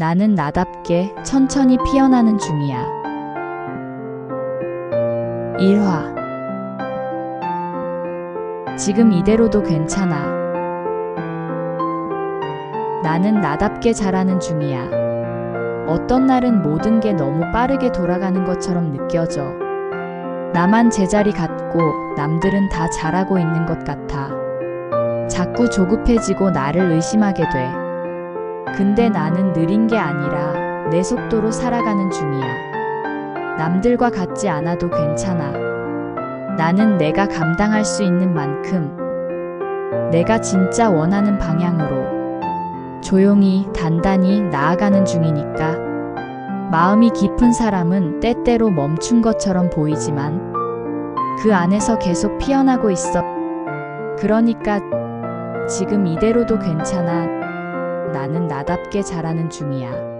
나는 나답게 천천히 피어나는 중이야. 1화 지금 이대로도 괜찮아. 나는 나답게 자라는 중이야. 어떤 날은 모든 게 너무 빠르게 돌아가는 것처럼 느껴져. 나만 제자리 같고 남들은 다 잘하고 있는 것 같아. 자꾸 조급해지고 나를 의심하게 돼. 근데 나는 느린 게 아니라 내 속도로 살아가는 중이야. 남들과 같지 않아도 괜찮아. 나는 내가 감당할 수 있는 만큼 내가 진짜 원하는 방향으로 조용히 단단히 나아가는 중이니까 마음이 깊은 사람은 때때로 멈춘 것처럼 보이지만 그 안에서 계속 피어나고 있어. 그러니까 지금 이대로도 괜찮아. 나는 나답게 자라는 중이야.